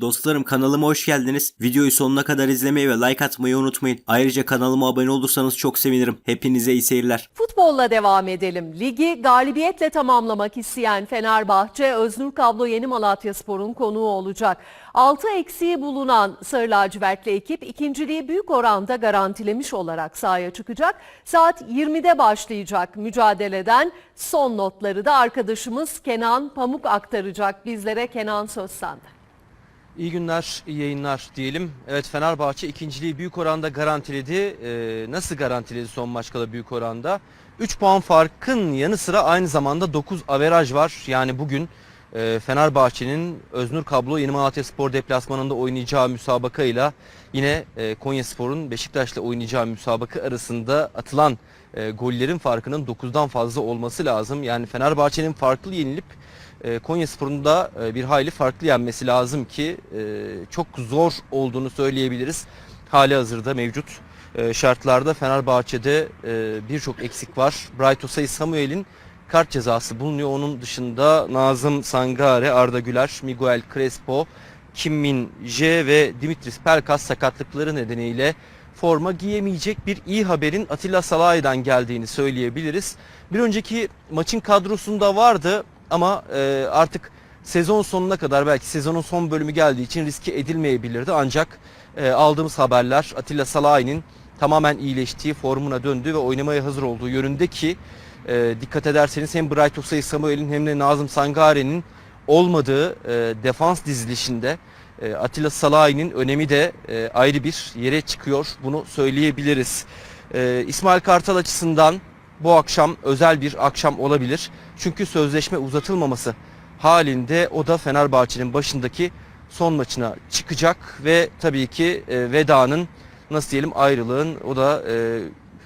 Dostlarım kanalıma hoş geldiniz. Videoyu sonuna kadar izlemeyi ve like atmayı unutmayın. Ayrıca kanalıma abone olursanız çok sevinirim. Hepinize iyi seyirler. Futbolla devam edelim. Ligi galibiyetle tamamlamak isteyen Fenerbahçe, Öznur Kablo Yeni Malatyaspor'un konuğu olacak. 6 eksiği bulunan Sarı Lacivertli ekip ikinciliği büyük oranda garantilemiş olarak sahaya çıkacak. Saat 20'de başlayacak mücadeleden son notları da arkadaşımız Kenan Pamuk aktaracak bizlere. Kenan söz. İyi günler, iyi yayınlar diyelim. Evet Fenerbahçe ikinciliği büyük oranda garantiledi. Ee, nasıl garantiledi son maç kala büyük oranda? 3 puan farkın yanı sıra aynı zamanda 9 averaj var. Yani bugün e, Fenerbahçe'nin Öznur Kablo Yeni Malatya Spor deplasmanında oynayacağı müsabakayla yine e, Konya Spor'un Beşiktaş'la oynayacağı müsabaka arasında atılan e, gollerin farkının 9'dan fazla olması lazım. Yani Fenerbahçe'nin farklı yenilip e, Konya Spor'un da bir hayli farklı yenmesi lazım ki e, çok zor olduğunu söyleyebiliriz. Hali hazırda mevcut e, şartlarda Fenerbahçe'de e, birçok eksik var. Bright Osay Samuel'in kart cezası bulunuyor. Onun dışında Nazım Sangare, Arda Güler, Miguel Crespo, Kim Min Jae ve Dimitris Pelkas sakatlıkları nedeniyle forma giyemeyecek bir iyi haberin Atilla Salahi'den geldiğini söyleyebiliriz. Bir önceki maçın kadrosunda vardı ama e, artık sezon sonuna kadar belki sezonun son bölümü geldiği için riske edilmeyebilirdi. Ancak e, aldığımız haberler Atilla Salahi'nin tamamen iyileştiği, formuna döndüğü ve oynamaya hazır olduğu yönünde ki e, dikkat ederseniz hem Bright Osay Samuel'in hem de Nazım Sangare'nin olmadığı e, defans dizilişinde e, Atilla Salahi'nin önemi de e, ayrı bir yere çıkıyor. Bunu söyleyebiliriz. E, İsmail Kartal açısından bu akşam özel bir akşam olabilir. Çünkü sözleşme uzatılmaması halinde o da Fenerbahçe'nin başındaki son maçına çıkacak ve tabii ki e, vedanın nasıl diyelim ayrılığın o da e,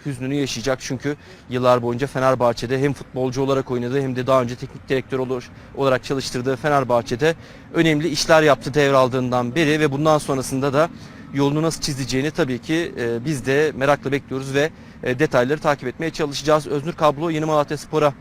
hüznünü yaşayacak. Çünkü yıllar boyunca Fenerbahçe'de hem futbolcu olarak oynadı hem de daha önce teknik direktör olur, olarak çalıştırdığı Fenerbahçe'de önemli işler yaptı devraldığından beri ve bundan sonrasında da yolunu nasıl çizeceğini tabii ki e, biz de merakla bekliyoruz ve e, detayları takip etmeye çalışacağız. Öznur Kablo Yeni Malatya Spor'a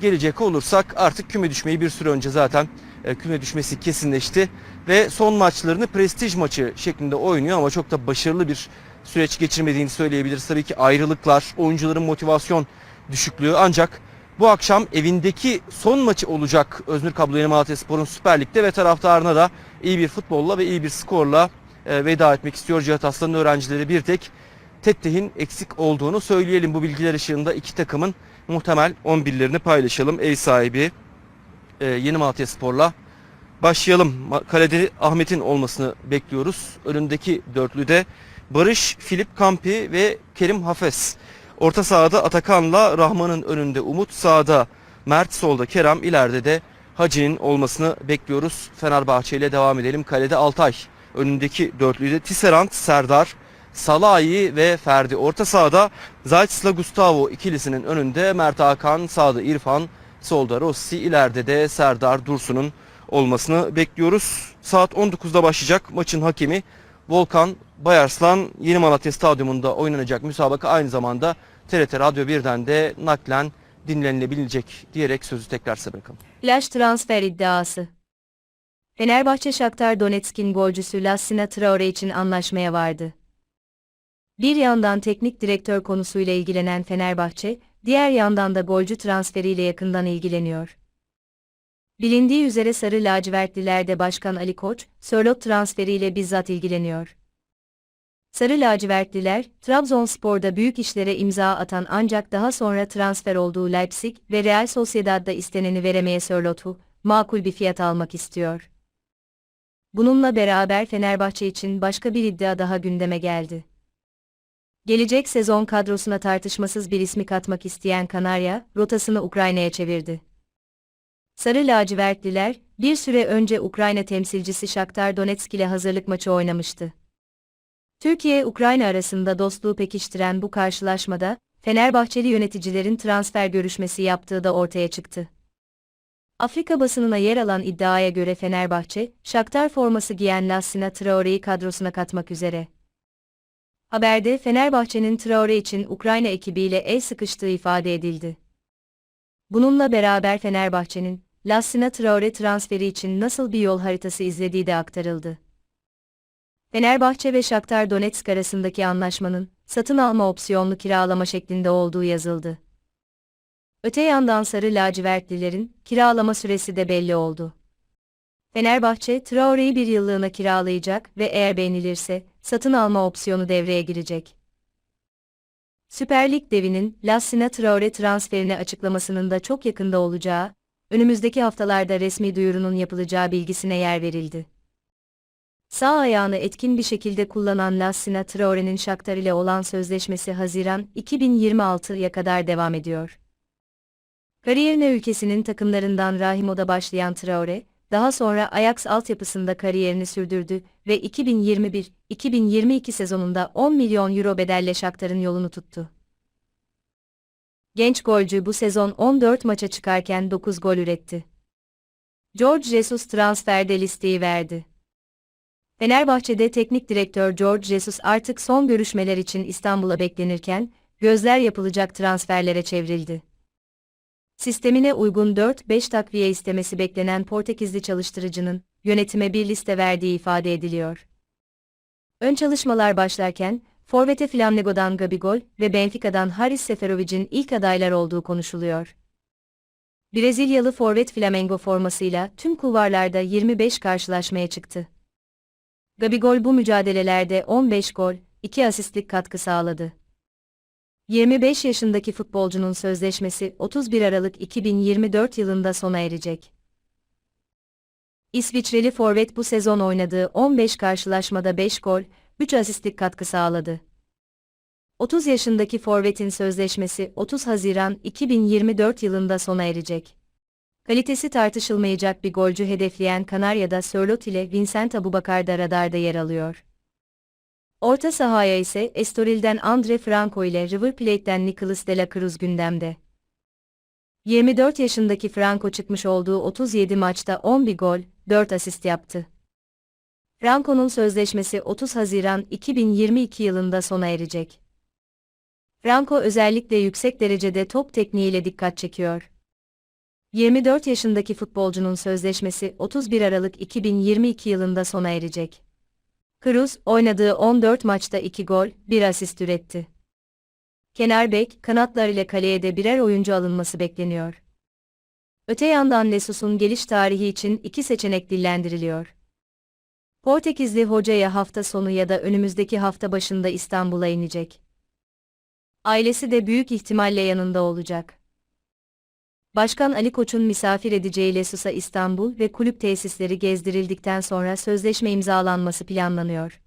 gelecek olursak artık küme düşmeyi bir süre önce zaten e, küme düşmesi kesinleşti ve son maçlarını prestij maçı şeklinde oynuyor ama çok da başarılı bir süreç geçirmediğini söyleyebiliriz. Tabii ki ayrılıklar, oyuncuların motivasyon düşüklüğü ancak bu akşam evindeki son maçı olacak Öznur Kablo Yeni Malatya Spor'un Süper Lig'de ve taraftarına da iyi bir futbolla ve iyi bir skorla veda etmek istiyor. Cihat Aslan'ın öğrencileri bir tek Tetteh'in eksik olduğunu söyleyelim. Bu bilgiler ışığında iki takımın muhtemel 11'lerini paylaşalım. Ev sahibi e, Yeni Malatya Spor'la başlayalım. Kalede Ahmet'in olmasını bekliyoruz. Önündeki dörtlüde Barış, Filip Kampi ve Kerim Hafez. Orta sahada Atakan'la Rahman'ın önünde Umut, sağda Mert, solda Kerem, ileride de Hacı'nin olmasını bekliyoruz. Fenerbahçe ile devam edelim. Kalede Altay. Önündeki dörtlüde Tisserand, Serdar, Salahi ve Ferdi. Orta sahada Zayt'sla Gustavo ikilisinin önünde Mert Hakan, sağda İrfan, solda Rossi, ileride de Serdar Dursun'un olmasını bekliyoruz. Saat 19'da başlayacak maçın hakemi Volkan Bayarslan Yeni Malatya Stadyumunda oynanacak müsabaka aynı zamanda TRT Radyo 1'den de naklen dinlenilebilecek diyerek sözü tekrar size bırakalım. Flash transfer iddiası. Fenerbahçe Shakhtar Donetsk'in golcüsü Lassina Traore için anlaşmaya vardı. Bir yandan teknik direktör konusuyla ilgilenen Fenerbahçe, diğer yandan da golcü transferiyle yakından ilgileniyor. Bilindiği üzere Sarı Lacivertliler de Başkan Ali Koç, Sörlot transferiyle bizzat ilgileniyor. Sarı lacivertliler, Trabzonspor'da büyük işlere imza atan ancak daha sonra transfer olduğu Leipzig ve Real Sociedad'da isteneni veremeye Sörlot'u, makul bir fiyat almak istiyor. Bununla beraber Fenerbahçe için başka bir iddia daha gündeme geldi. Gelecek sezon kadrosuna tartışmasız bir ismi katmak isteyen Kanarya, rotasını Ukrayna'ya çevirdi. Sarı lacivertliler, bir süre önce Ukrayna temsilcisi Shakhtar Donetsk ile hazırlık maçı oynamıştı. Türkiye-Ukrayna arasında dostluğu pekiştiren bu karşılaşmada, Fenerbahçeli yöneticilerin transfer görüşmesi yaptığı da ortaya çıktı. Afrika basınına yer alan iddiaya göre Fenerbahçe, Shakhtar forması giyen Lassina Traore'yi kadrosuna katmak üzere. Haberde Fenerbahçe'nin Traore için Ukrayna ekibiyle el sıkıştığı ifade edildi. Bununla beraber Fenerbahçe'nin, Lassina Traore transferi için nasıl bir yol haritası izlediği de aktarıldı. Fenerbahçe ve Shakhtar Donetsk arasındaki anlaşmanın satın alma opsiyonlu kiralama şeklinde olduğu yazıldı. Öte yandan sarı lacivertlilerin kiralama süresi de belli oldu. Fenerbahçe, Traore'yi bir yıllığına kiralayacak ve eğer beğenilirse, satın alma opsiyonu devreye girecek. Süper Lig devinin Lassina Traore transferini açıklamasının da çok yakında olacağı, önümüzdeki haftalarda resmi duyurunun yapılacağı bilgisine yer verildi. Sağ ayağını etkin bir şekilde kullanan Lassina Traore'nin Shakhtar ile olan sözleşmesi Haziran 2026'ya kadar devam ediyor. Kariyerine ülkesinin takımlarından Rahimo'da başlayan Traore, daha sonra Ajax altyapısında kariyerini sürdürdü ve 2021-2022 sezonunda 10 milyon euro bedelle Shakhtar'ın yolunu tuttu. Genç golcü bu sezon 14 maça çıkarken 9 gol üretti. George Jesus transferde listeyi verdi. Fenerbahçe'de teknik direktör George Jesus artık son görüşmeler için İstanbul'a beklenirken, gözler yapılacak transferlere çevrildi. Sistemine uygun 4-5 takviye istemesi beklenen Portekizli çalıştırıcının, yönetime bir liste verdiği ifade ediliyor. Ön çalışmalar başlarken, Forvete Flamengo'dan Gabigol ve Benfica'dan Haris Seferovic'in ilk adaylar olduğu konuşuluyor. Brezilyalı forvet Flamengo formasıyla tüm kulvarlarda 25 karşılaşmaya çıktı. Gabigol bu mücadelelerde 15 gol, 2 asistlik katkı sağladı. 25 yaşındaki futbolcunun sözleşmesi 31 Aralık 2024 yılında sona erecek. İsviçreli forvet bu sezon oynadığı 15 karşılaşmada 5 gol, 3 asistlik katkı sağladı. 30 yaşındaki forvetin sözleşmesi 30 Haziran 2024 yılında sona erecek. Kalitesi tartışılmayacak bir golcü hedefleyen Kanarya'da Sörlot ile Vincent Abubakar da radarda yer alıyor. Orta sahaya ise Estoril'den Andre Franco ile River Plate'den Nicolas de la Cruz gündemde. 24 yaşındaki Franco çıkmış olduğu 37 maçta 11 gol, 4 asist yaptı. Franco'nun sözleşmesi 30 Haziran 2022 yılında sona erecek. Franco özellikle yüksek derecede top tekniğiyle dikkat çekiyor. 24 yaşındaki futbolcunun sözleşmesi 31 Aralık 2022 yılında sona erecek. Cruz, oynadığı 14 maçta 2 gol, 1 asist üretti. Kenar bek, kanatlar ile kaleye de birer oyuncu alınması bekleniyor. Öte yandan Lesus'un geliş tarihi için iki seçenek dillendiriliyor. Portekizli hocaya hafta sonu ya da önümüzdeki hafta başında İstanbul'a inecek. Ailesi de büyük ihtimalle yanında olacak. Başkan Ali Koç'un misafir edeceği Lesus'a İstanbul ve kulüp tesisleri gezdirildikten sonra sözleşme imzalanması planlanıyor.